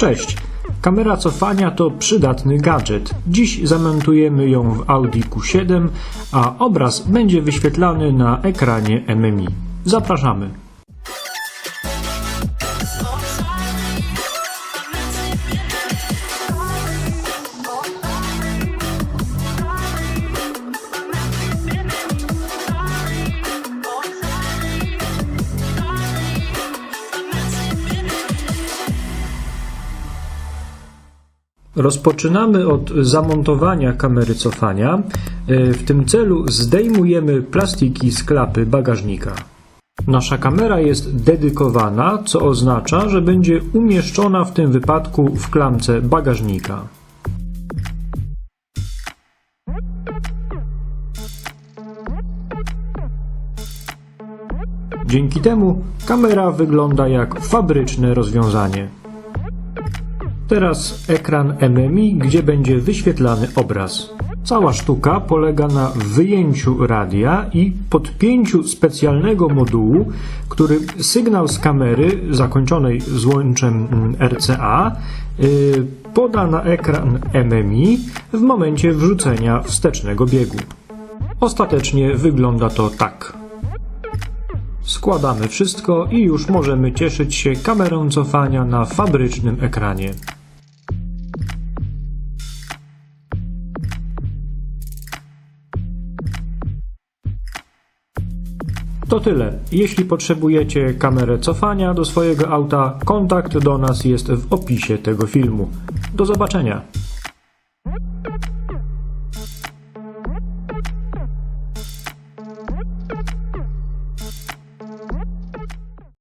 Cześć! Kamera cofania to przydatny gadżet. Dziś zamontujemy ją w Audi Q7, a obraz będzie wyświetlany na ekranie MMI. Zapraszamy! Rozpoczynamy od zamontowania kamery cofania. E, W tym celu zdejmujemy plastiki z klapy bagażnika. Nasza kamera jest dedykowana, co oznacza, że będzie umieszczona w tym wypadku w klamce bagażnika. Dzięki temu kamera wygląda jak fabryczne rozwiązanie. Teraz ekran MMI, gdzie będzie wyświetlany obraz. Cała sztuka polega na wyjęciu radia i podpięciu specjalnego modułu, który sygnał z kamery zakończonej złączem RCA y, poda na ekran MMI w momencie wrzucenia wstecznego biegu. Ostatecznie wygląda to tak. Składamy wszystko i już możemy cieszyć się kamerą cofania na fabrycznym ekranie. To tyle. Jeśli potrzebujecie kamerę cofania do swojego auta, kontakt do nas jest w opisie tego filmu. Do zobaczenia.